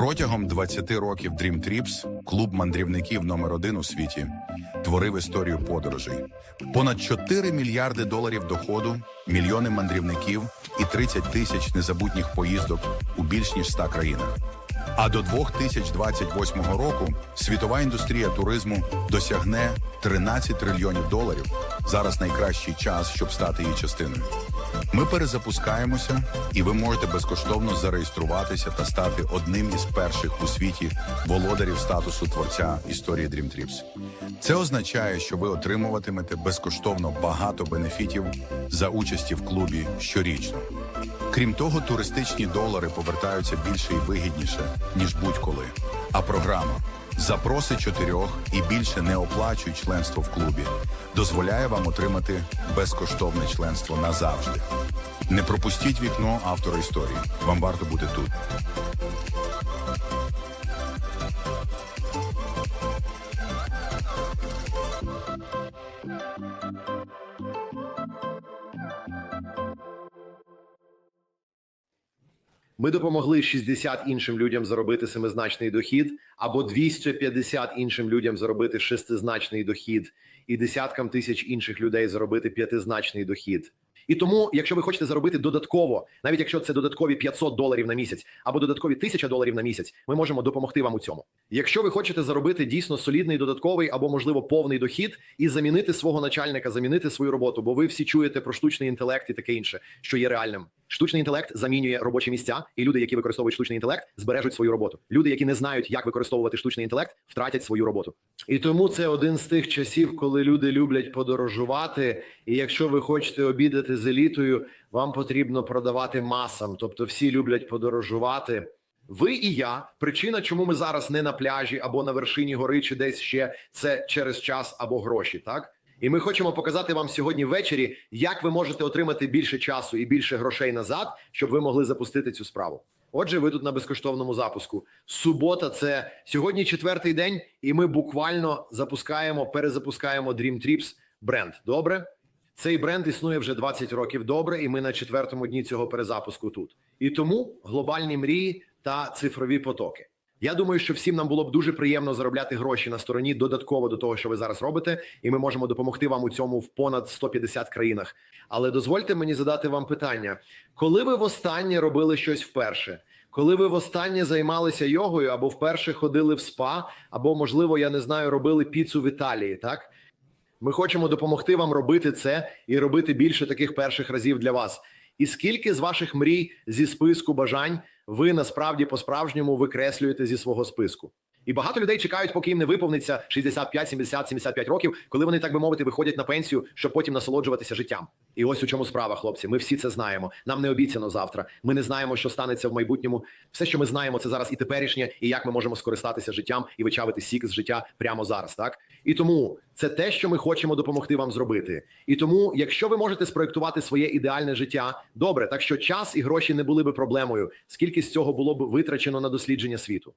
Протягом 20 років Dream Trips, клуб мандрівників номер один у світі, творив історію подорожей. Понад 4 мільярди доларів доходу, мільйони мандрівників і 30 тисяч незабутніх поїздок у більш ніж 100 країнах. А до 2028 року світова індустрія туризму досягне 13 трильйонів доларів. Зараз найкращий час, щоб стати її частиною. Ми перезапускаємося, і ви можете безкоштовно зареєструватися та стати одним із перших у світі володарів статусу творця історії Dream Trips. Це означає, що ви отримуватимете безкоштовно багато бенефітів за участі в клубі щорічно. Крім того, туристичні долари повертаються більше і вигідніше, ніж будь-коли. А програма Запроси чотирьох і більше не оплачуй членство в клубі, дозволяє вам отримати безкоштовне членство назавжди. Не пропустіть вікно автора історії. Вам варто бути тут. Ми допомогли 60 іншим людям заробити семизначний дохід, або 250 іншим людям заробити шестизначний дохід, і десяткам тисяч інших людей заробити п'ятизначний дохід. І тому, якщо ви хочете заробити додатково, навіть якщо це додаткові 500 доларів на місяць або додаткові 1000 доларів на місяць, ми можемо допомогти вам у цьому. Якщо ви хочете заробити дійсно солідний додатковий або можливо повний дохід і замінити свого начальника, замінити свою роботу, бо ви всі чуєте про штучний інтелект і таке інше, що є реальним. Штучний інтелект замінює робочі місця, і люди, які використовують штучний інтелект, збережуть свою роботу. Люди, які не знають, як використовувати штучний інтелект, втратять свою роботу. І тому це один з тих часів, коли люди люблять подорожувати. І якщо ви хочете обідати з елітою, вам потрібно продавати масам. Тобто, всі люблять подорожувати. Ви і я. Причина, чому ми зараз не на пляжі або на вершині гори, чи десь ще це через час або гроші, так. І ми хочемо показати вам сьогодні ввечері, як ви можете отримати більше часу і більше грошей назад, щоб ви могли запустити цю справу. Отже, ви тут на безкоштовному запуску. Субота це сьогодні четвертий день, і ми буквально запускаємо, перезапускаємо Dream Trips бренд. Добре? Цей бренд існує вже 20 років добре, і ми на четвертому дні цього перезапуску тут. І тому глобальні мрії та цифрові потоки. Я думаю, що всім нам було б дуже приємно заробляти гроші на стороні додатково до того, що ви зараз робите, і ми можемо допомогти вам у цьому в понад 150 країнах. Але дозвольте мені задати вам питання: коли ви востаннє робили щось вперше? Коли ви востаннє займалися йогою або вперше ходили в спа, або, можливо, я не знаю, робили піцу в Італії, так? Ми хочемо допомогти вам робити це і робити більше таких перших разів для вас. І скільки з ваших мрій зі списку бажань ви насправді по-справжньому викреслюєте зі свого списку? І багато людей чекають, поки їм не виповниться 65, 70, 75 років, коли вони, так би мовити, виходять на пенсію, щоб потім насолоджуватися життям. І ось у чому справа, хлопці. Ми всі це знаємо. Нам не обіцяно завтра. Ми не знаємо, що станеться в майбутньому. Все, що ми знаємо, це зараз і теперішнє, і як ми можемо скористатися життям і вичавити сік з життя прямо зараз. Так і тому це те, що ми хочемо допомогти вам зробити. І тому, якщо ви можете спроектувати своє ідеальне життя, добре, так що час і гроші не були би проблемою. Скільки з цього було б витрачено на дослідження світу?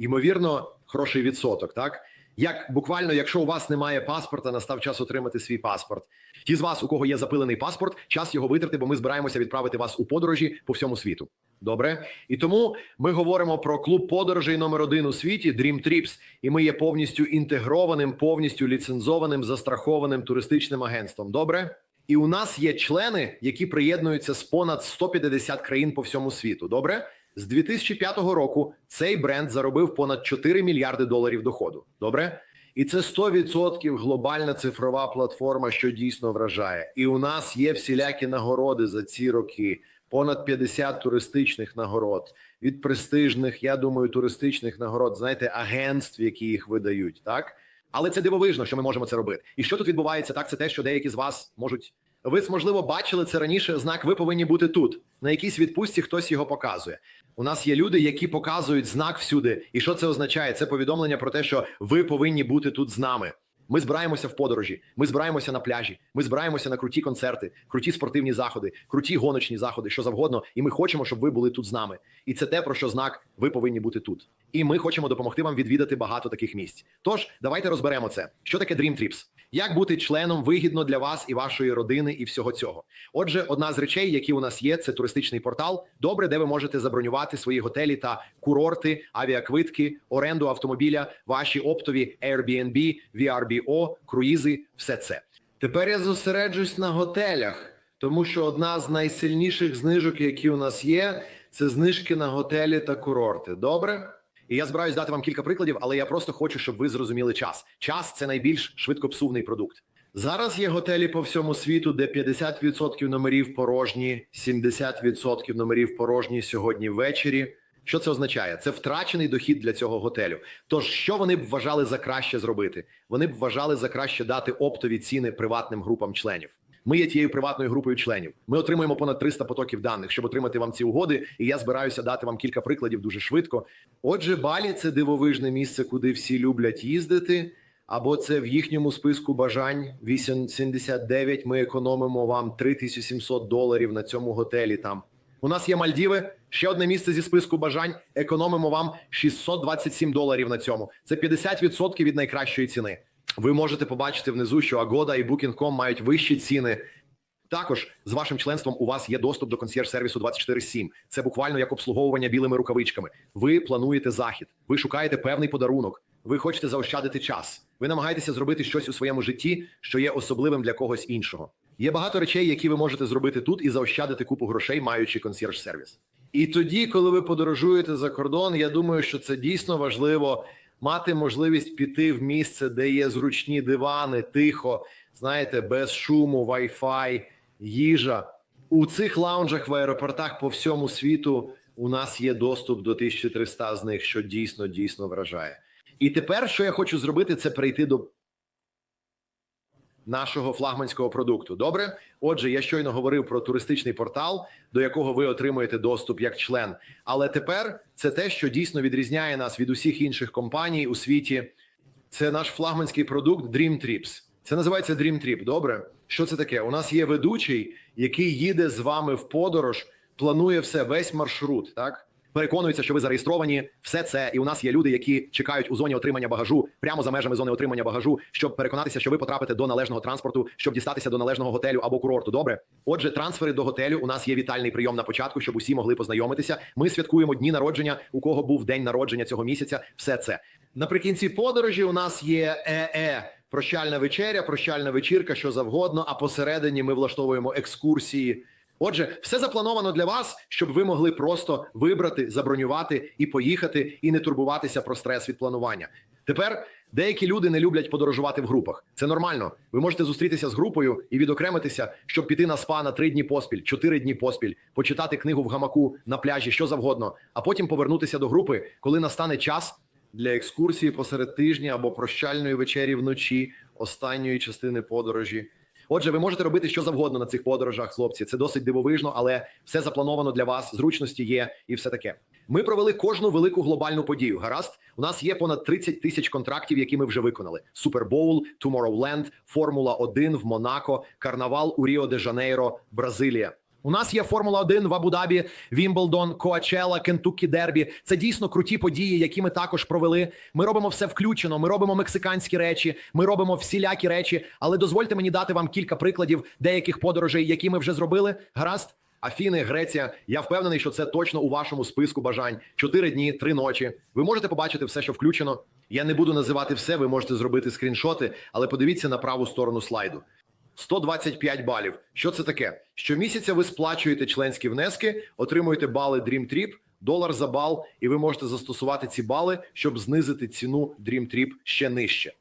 Ймовірно, хороший відсоток, так як буквально, якщо у вас немає паспорта, настав час отримати свій паспорт. Ті з вас, у кого є запилений паспорт, час його витрати, бо ми збираємося відправити вас у подорожі по всьому світу. Добре, і тому ми говоримо про клуб подорожей номер один у світі Dream Trips, і ми є повністю інтегрованим, повністю ліцензованим, застрахованим туристичним агентством. Добре, і у нас є члени, які приєднуються з понад 150 країн по всьому світу. Добре. З 2005 року цей бренд заробив понад 4 мільярди доларів доходу. Добре, і це 100% глобальна цифрова платформа, що дійсно вражає. І у нас є всілякі нагороди за ці роки. Понад 50 туристичних нагород від престижних, я думаю, туристичних нагород, знаєте, агентств, які їх видають, так але це дивовижно, що ми можемо це робити. І що тут відбувається? Так, це те, що деякі з вас можуть. Ви можливо бачили це раніше. Знак ви повинні бути тут. На якійсь відпустці хтось його показує. У нас є люди, які показують знак всюди. І що це означає? Це повідомлення про те, що ви повинні бути тут з нами. Ми збираємося в подорожі, ми збираємося на пляжі, ми збираємося на круті концерти, круті спортивні заходи, круті гоночні заходи, що завгодно. І ми хочемо, щоб ви були тут з нами. І це те, про що знак ви повинні бути тут. І ми хочемо допомогти вам відвідати багато таких місць. Тож давайте розберемо це. Що таке Dream Trips? Як бути членом вигідно для вас і вашої родини, і всього цього. Отже, одна з речей, які у нас є, це туристичний портал. Добре, де ви можете забронювати свої готелі та курорти, авіаквитки, оренду автомобіля, ваші оптові Airbnb, VRBO, круїзи, все це. Тепер я зосереджусь на готелях, тому що одна з найсильніших знижок, які у нас є, це знижки на готелі та курорти. Добре? І я збираюсь дати вам кілька прикладів, але я просто хочу, щоб ви зрозуміли час. Час це найбільш швидкопсувний продукт. Зараз є готелі по всьому світу, де 50% номерів порожні, 70% номерів порожні сьогодні ввечері. Що це означає? Це втрачений дохід для цього готелю. Тож, що вони б вважали за краще зробити? Вони б вважали за краще дати оптові ціни приватним групам членів. Ми є тією приватною групою членів. Ми отримуємо понад 300 потоків даних, щоб отримати вам ці угоди. І я збираюся дати вам кілька прикладів дуже швидко. Отже, Балі це дивовижне місце, куди всі люблять їздити. Або це в їхньому списку бажань 879 Ми економимо вам 3700 доларів на цьому готелі. Там у нас є Мальдіви. Ще одне місце зі списку бажань. Економимо вам 627 доларів на цьому. Це 50% від найкращої ціни. Ви можете побачити внизу, що Agoda і Booking.com мають вищі ціни. Також з вашим членством у вас є доступ до консьєрж-сервісу 24/7. Це буквально як обслуговування білими рукавичками. Ви плануєте захід, ви шукаєте певний подарунок, ви хочете заощадити час. Ви намагаєтеся зробити щось у своєму житті, що є особливим для когось іншого. Є багато речей, які ви можете зробити тут і заощадити купу грошей, маючи консьєрж-сервіс. І тоді, коли ви подорожуєте за кордон, я думаю, що це дійсно важливо мати можливість піти в місце, де є зручні дивани, тихо, знаєте, без шуму, Wi-Fi, їжа. У цих лаунжах в аеропортах по всьому світу у нас є доступ до 1300 з них, що дійсно дійсно вражає. І тепер, що я хочу зробити, це прийти до нашого флагманського продукту. Добре, отже, я щойно говорив про туристичний портал, до якого ви отримуєте доступ як член. Але тепер це те, що дійсно відрізняє нас від усіх інших компаній у світі. Це наш флагманський продукт Dream Trips. Це називається Dream Trip. Добре, що це таке? У нас є ведучий, який їде з вами в подорож, планує все, весь маршрут. Так переконується, що ви зареєстровані. Все це, і у нас є люди, які чекають у зоні отримання багажу прямо за межами зони отримання багажу, щоб переконатися, що ви потрапите до належного транспорту, щоб дістатися до належного готелю або курорту. Добре, отже, трансфери до готелю. У нас є вітальний прийом на початку, щоб усі могли познайомитися. Ми святкуємо дні народження. У кого був день народження цього місяця. Все це наприкінці подорожі. У нас є ЕЕ. Прощальна вечеря, прощальна вечірка, що завгодно. А посередині ми влаштовуємо екскурсії. Отже, все заплановано для вас, щоб ви могли просто вибрати, забронювати і поїхати, і не турбуватися про стрес від планування. Тепер деякі люди не люблять подорожувати в групах. Це нормально. Ви можете зустрітися з групою і відокремитися, щоб піти на спа на три дні поспіль, чотири дні поспіль, почитати книгу в гамаку на пляжі, що завгодно, а потім повернутися до групи, коли настане час для екскурсії посеред тижня або прощальної вечері вночі, останньої частини подорожі. Отже, ви можете робити що завгодно на цих подорожах, хлопці. Це досить дивовижно, але все заплановано для вас. Зручності є і все таке. Ми провели кожну велику глобальну подію. Гаразд, у нас є понад 30 тисяч контрактів, які ми вже виконали: Супербоул, Tomorrowland, Формула 1 в Монако, Карнавал у Ріо де Жанейро, Бразилія. У нас є Формула 1 в Абу-Дабі, Вімблдон, Коачела, Кентуккі Дербі. Це дійсно круті події, які ми також провели. Ми робимо все включено. Ми робимо мексиканські речі, ми робимо всілякі речі. Але дозвольте мені дати вам кілька прикладів деяких подорожей, які ми вже зробили. Гаразд. Афіни, Греція. Я впевнений, що це точно у вашому списку бажань. Чотири дні, три ночі. Ви можете побачити все, що включено. Я не буду називати все. Ви можете зробити скріншоти, але подивіться на праву сторону слайду. 125 балів. Що це таке? Щомісяця ви сплачуєте членські внески, отримуєте бали Dream Trip, долар за бал, і ви можете застосувати ці бали, щоб знизити ціну Dream Trip ще нижче.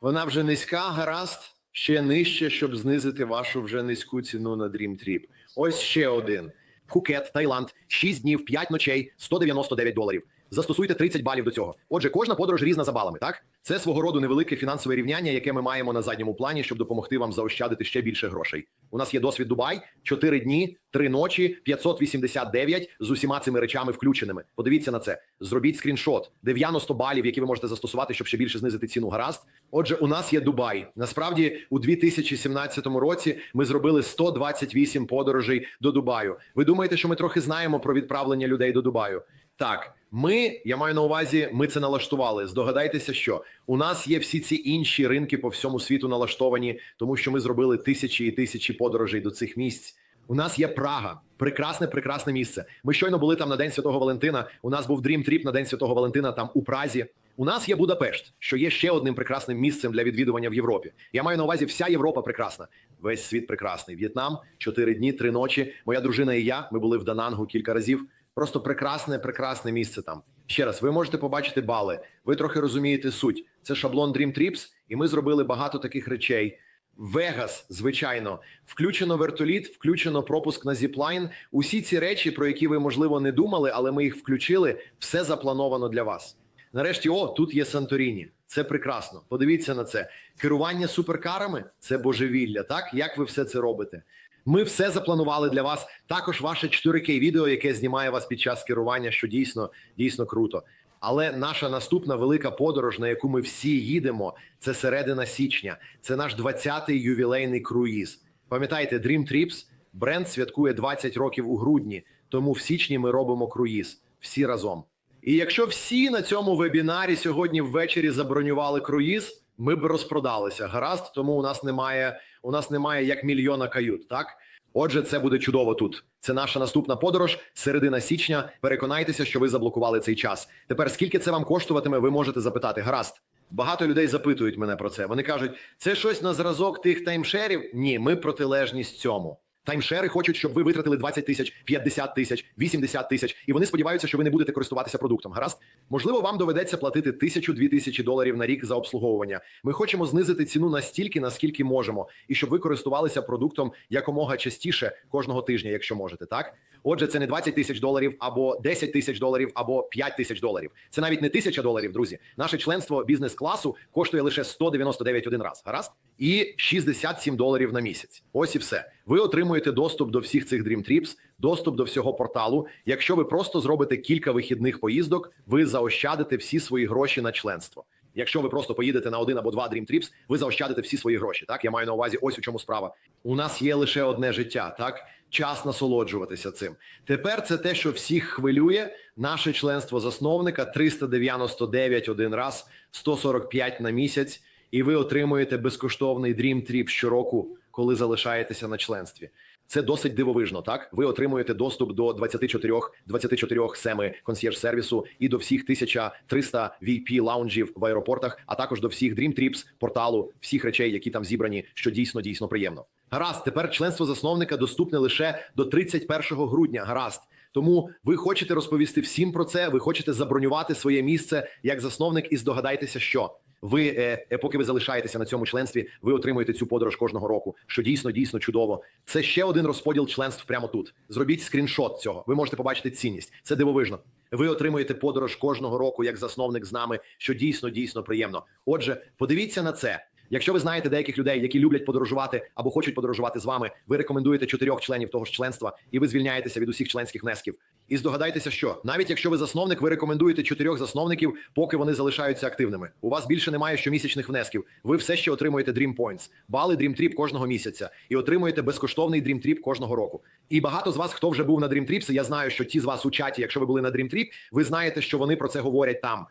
Вона вже низька, гаразд, ще нижче, щоб знизити вашу вже низьку ціну на Dream Trip. Ось ще один. Пхукет, Таїланд, 6 днів, 5 ночей, 199 доларів. Застосуйте 30 балів до цього. Отже, кожна подорож різна за балами, так? Це свого роду невелике фінансове рівняння, яке ми маємо на задньому плані, щоб допомогти вам заощадити ще більше грошей. У нас є досвід Дубай, 4 дні, 3 ночі, 589 з усіма цими речами включеними. Подивіться на це. Зробіть скріншот, 90 балів, які ви можете застосувати, щоб ще більше знизити ціну. Гаразд. Отже, у нас є Дубай. Насправді, у 2017 році ми зробили 128 подорожей до Дубаю. Ви думаєте, що ми трохи знаємо про відправлення людей до Дубаю? Так, Ми, я маю на увазі, ми це налаштували. Здогадайтеся, що у нас є всі ці інші ринки по всьому світу налаштовані, тому що ми зробили тисячі і тисячі подорожей до цих місць. У нас є Прага, прекрасне, прекрасне місце. Ми щойно були там на День Святого Валентина. У нас був Dream Trip на День Святого Валентина там у Празі. У нас є Будапешт, що є ще одним прекрасним місцем для відвідування в Європі. Я маю на увазі, вся Європа прекрасна. Весь світ прекрасний. В'єтнам, чотири дні, три ночі. Моя дружина і я. Ми були в Данангу кілька разів. Просто прекрасне, прекрасне місце там. Ще раз, ви можете побачити бали. Ви трохи розумієте суть. Це шаблон Dream Trips, і ми зробили багато таких речей. Вегас, звичайно, включено вертоліт, включено пропуск на зіплайн. Усі ці речі, про які ви можливо не думали, але ми їх включили. Все заплановано для вас. Нарешті, о, тут є Санторіні. Це прекрасно. Подивіться на це. Керування суперкарами це божевілля. Так як ви все це робите? Ми все запланували для вас. Також ваше 4К відео, яке знімає вас під час керування, що дійсно дійсно круто. Але наша наступна велика подорож, на яку ми всі їдемо, це середина січня. Це наш 20-й ювілейний круїз. Пам'ятаєте, Dream Trips, бренд святкує 20 років у грудні, тому в січні ми робимо круїз всі разом. І якщо всі на цьому вебінарі сьогодні ввечері забронювали круїз, ми б розпродалися. Гаразд, тому у нас немає у нас немає як мільйона кают. Так, отже, це буде чудово тут. Це наша наступна подорож, середина січня. Переконайтеся, що ви заблокували цей час. Тепер скільки це вам коштуватиме, ви можете запитати. Гаразд. Багато людей запитують мене про це. Вони кажуть, це щось на зразок тих таймшерів. Ні, ми протилежність цьому. Таймшери хочуть, щоб ви витратили 20 тисяч, 50 тисяч, 80 тисяч, і вони сподіваються, що ви не будете користуватися продуктом. Гаразд, можливо, вам доведеться платити тисячу-дві тисячі доларів на рік за обслуговування. Ми хочемо знизити ціну настільки, наскільки можемо, і щоб ви користувалися продуктом якомога частіше кожного тижня, якщо можете. Так, отже, це не 20 тисяч доларів або 10 тисяч доларів або 5 тисяч доларів. Це навіть не тисяча доларів, друзі. Наше членство бізнес-класу коштує лише 199 один раз. Гаразд, і 67 доларів на місяць. Ось і все. Ви отримуєте доступ до всіх цих Dream Trips, доступ до всього порталу. Якщо ви просто зробите кілька вихідних поїздок, ви заощадите всі свої гроші на членство. Якщо ви просто поїдете на один або два Dream Trips, ви заощадите всі свої гроші. Так, я маю на увазі, ось у чому справа. У нас є лише одне життя, так час насолоджуватися цим. Тепер це те, що всіх хвилює. Наше членство засновника 399 один раз, 145 на місяць, і ви отримуєте безкоштовний Dream Trip щороку, коли залишаєтеся на членстві. Це досить дивовижно. Так, ви отримуєте доступ до 24 24 семи консьєрж сервісу і до всіх 1300 VIP лаунжів в аеропортах, а також до всіх Dream Trips, порталу, всіх речей, які там зібрані, що дійсно дійсно приємно. Гаразд, тепер членство засновника доступне лише до 31 грудня. Гаразд. Тому ви хочете розповісти всім про це. Ви хочете забронювати своє місце як засновник, і здогадайтеся, що ви, е, е, поки ви залишаєтеся на цьому членстві, ви отримуєте цю подорож кожного року, що дійсно дійсно чудово. Це ще один розподіл членств прямо тут. Зробіть скріншот цього. Ви можете побачити цінність. Це дивовижно. Ви отримуєте подорож кожного року як засновник з нами, що дійсно дійсно приємно. Отже, подивіться на це. Якщо ви знаєте деяких людей, які люблять подорожувати або хочуть подорожувати з вами, ви рекомендуєте чотирьох членів того ж членства, і ви звільняєтеся від усіх членських внесків. І здогадайтеся, що навіть якщо ви засновник, ви рекомендуєте чотирьох засновників, поки вони залишаються активними. У вас більше немає щомісячних внесків. Ви все ще отримуєте Dream Points, бали Dream Trip кожного місяця, і отримуєте безкоштовний Dream Trip кожного року. І багато з вас, хто вже був на Dream Trips, я знаю, що ті з вас у чаті, якщо ви були на Dream Trip, ви знаєте, що вони про це говорять там.